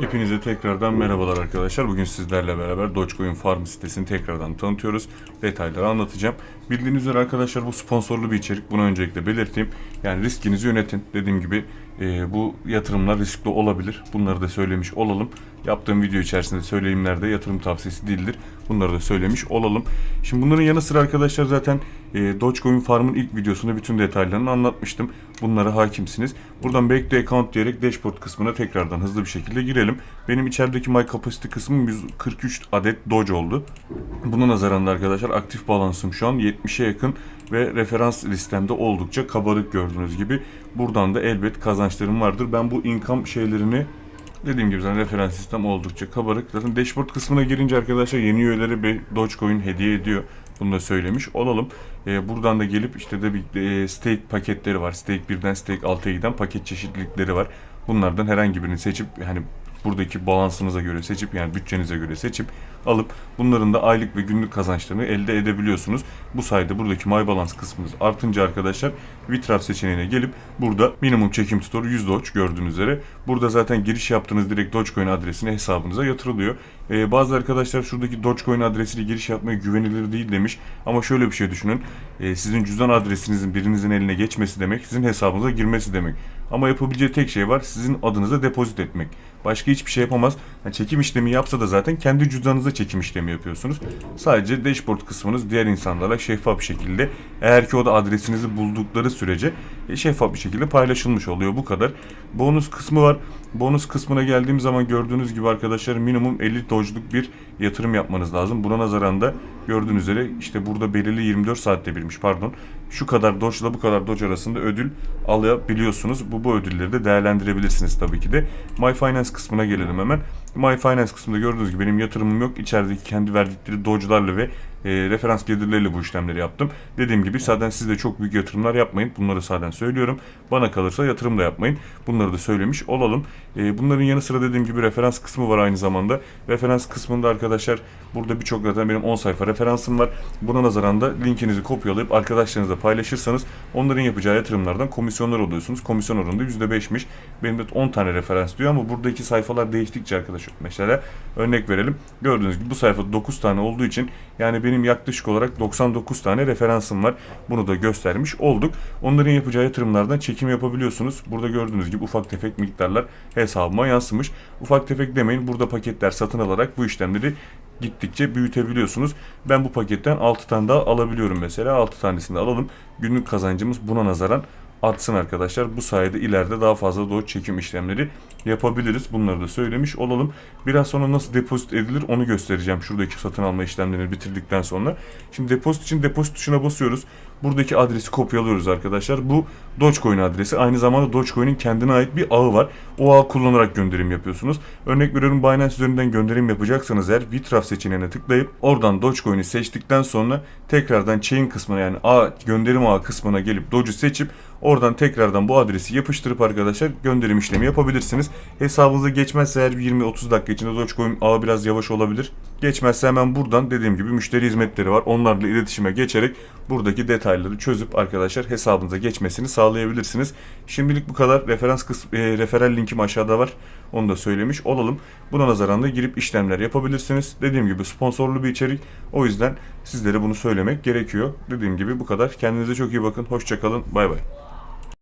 Hepinize tekrardan merhabalar arkadaşlar. Bugün sizlerle beraber Dogecoin Farm sitesini tekrardan tanıtıyoruz. Detayları anlatacağım. Bildiğiniz üzere arkadaşlar bu sponsorlu bir içerik. Bunu öncelikle belirteyim. Yani riskinizi yönetin. Dediğim gibi e, bu yatırımlar riskli olabilir. Bunları da söylemiş olalım. Yaptığım video içerisinde söyleyimlerde yatırım tavsiyesi değildir. Bunları da söylemiş olalım. Şimdi bunların yanı sıra arkadaşlar zaten e, Dogecoin Farm'ın ilk videosunda bütün detaylarını anlatmıştım. Bunlara hakimsiniz. Buradan Back to Account diyerek dashboard kısmına tekrardan hızlı bir şekilde girelim. Benim içerideki My Capacity kısmım 143 adet Doge oldu. Buna nazaran da arkadaşlar aktif balansım şu an 70'e yakın ve referans listemde oldukça kabarık gördüğünüz gibi. Buradan da elbet kazançlarım vardır. Ben bu income şeylerini Dediğim gibi zaten referans sistem oldukça kabarık. Zaten dashboard kısmına girince arkadaşlar yeni üyeleri bir Dogecoin hediye ediyor. Bunu da söylemiş olalım. Ee, buradan da gelip işte de bir e, stake paketleri var. Stake 1'den stake 6'ya giden paket çeşitlilikleri var. Bunlardan herhangi birini seçip hani buradaki balansınıza göre seçip yani bütçenize göre seçip alıp bunların da aylık ve günlük kazançlarını elde edebiliyorsunuz. Bu sayede buradaki My Balance kısmınız artınca arkadaşlar Vitraf seçeneğine gelip burada minimum çekim tutarı 100 Doge gördüğünüz üzere. Burada zaten giriş yaptığınız direkt Dogecoin adresine hesabınıza yatırılıyor. Ee, bazı arkadaşlar şuradaki Dogecoin adresiyle giriş yapmaya güvenilir değil demiş. Ama şöyle bir şey düşünün. Ee, sizin cüzdan adresinizin birinizin eline geçmesi demek sizin hesabınıza girmesi demek. Ama yapabileceği tek şey var sizin adınıza depozit etmek. Başka hiçbir şey yapamaz. Yani çekim işlemi yapsa da zaten kendi cüzdanınıza çekim işlemi yapıyorsunuz. Sadece dashboard kısmınız diğer insanlarla şeffaf bir şekilde eğer ki o da adresinizi buldukları sürece şeffaf bir şekilde paylaşılmış oluyor. Bu kadar. Bonus kısmı var. Bonus kısmına geldiğim zaman gördüğünüz gibi arkadaşlar minimum 50 doge'luk bir yatırım yapmanız lazım. Buna nazaran da gördüğünüz üzere işte burada belirli 24 saatte birmiş pardon. Şu kadar doge ile bu kadar doge arasında ödül alabiliyorsunuz. Bu bu ödülleri de değerlendirebilirsiniz tabii ki de. My Finance kısmına gelelim hemen. My Finance kısmında gördüğünüz gibi benim yatırımım yok. İçerideki kendi verdikleri doge'larla ve e, referans gelirleriyle bu işlemleri yaptım. Dediğim gibi zaten siz de çok büyük yatırımlar yapmayın. Bunları zaten söylüyorum. Bana kalırsa yatırım da yapmayın. Bunları da söylemiş olalım. E, bunların yanı sıra dediğim gibi referans kısmı var aynı zamanda. Referans kısmında arkadaşlar burada birçok zaten benim 10 sayfa referansım var. Buna nazaran da linkinizi kopyalayıp arkadaşlarınızla paylaşırsanız onların yapacağı yatırımlardan komisyonlar alıyorsunuz. Komisyon oranı da %5'miş. Benim de 10 tane referans diyor ama buradaki sayfalar değiştikçe arkadaşlar mesela örnek verelim. Gördüğünüz gibi bu sayfada 9 tane olduğu için yani benim yaklaşık olarak 99 tane referansım var. Bunu da göstermiş olduk. Onların yapacağı yatırımlardan çekim yapabiliyorsunuz. Burada gördüğünüz gibi ufak tefek miktarlar hesabıma yansımış. Ufak tefek demeyin burada paketler satın alarak bu işlemleri gittikçe büyütebiliyorsunuz. Ben bu paketten 6 tane daha alabiliyorum mesela. 6 tanesini de alalım. Günlük kazancımız buna nazaran artsın arkadaşlar. Bu sayede ileride daha fazla doğru çekim işlemleri yapabiliriz. Bunları da söylemiş olalım. Biraz sonra nasıl depozit edilir onu göstereceğim. Şuradaki satın alma işlemlerini bitirdikten sonra. Şimdi depozit için depozit tuşuna basıyoruz. Buradaki adresi kopyalıyoruz arkadaşlar. Bu Dogecoin adresi. Aynı zamanda Dogecoin'in kendine ait bir ağı var. O ağı kullanarak gönderim yapıyorsunuz. Örnek veriyorum Binance üzerinden gönderim yapacaksanız eğer Bitraf seçeneğine tıklayıp oradan Dogecoin'i seçtikten sonra tekrardan chain kısmına yani ağ, gönderim ağı kısmına gelip Doge'u seçip Oradan tekrardan bu adresi yapıştırıp arkadaşlar gönderim işlemi yapabilirsiniz. Hesabınıza geçmezse eğer 20-30 dakika içinde Dogecoin ağı biraz yavaş olabilir. Geçmezse hemen buradan dediğim gibi müşteri hizmetleri var. Onlarla iletişime geçerek buradaki detayları çözüp arkadaşlar hesabınıza geçmesini sağlayabilirsiniz. Şimdilik bu kadar. Referans kısmı, e, referal linkim aşağıda var. Onu da söylemiş olalım. Buna nazaran da girip işlemler yapabilirsiniz. Dediğim gibi sponsorlu bir içerik. O yüzden sizlere bunu söylemek gerekiyor. Dediğim gibi bu kadar. Kendinize çok iyi bakın. Hoşçakalın. Bay bay.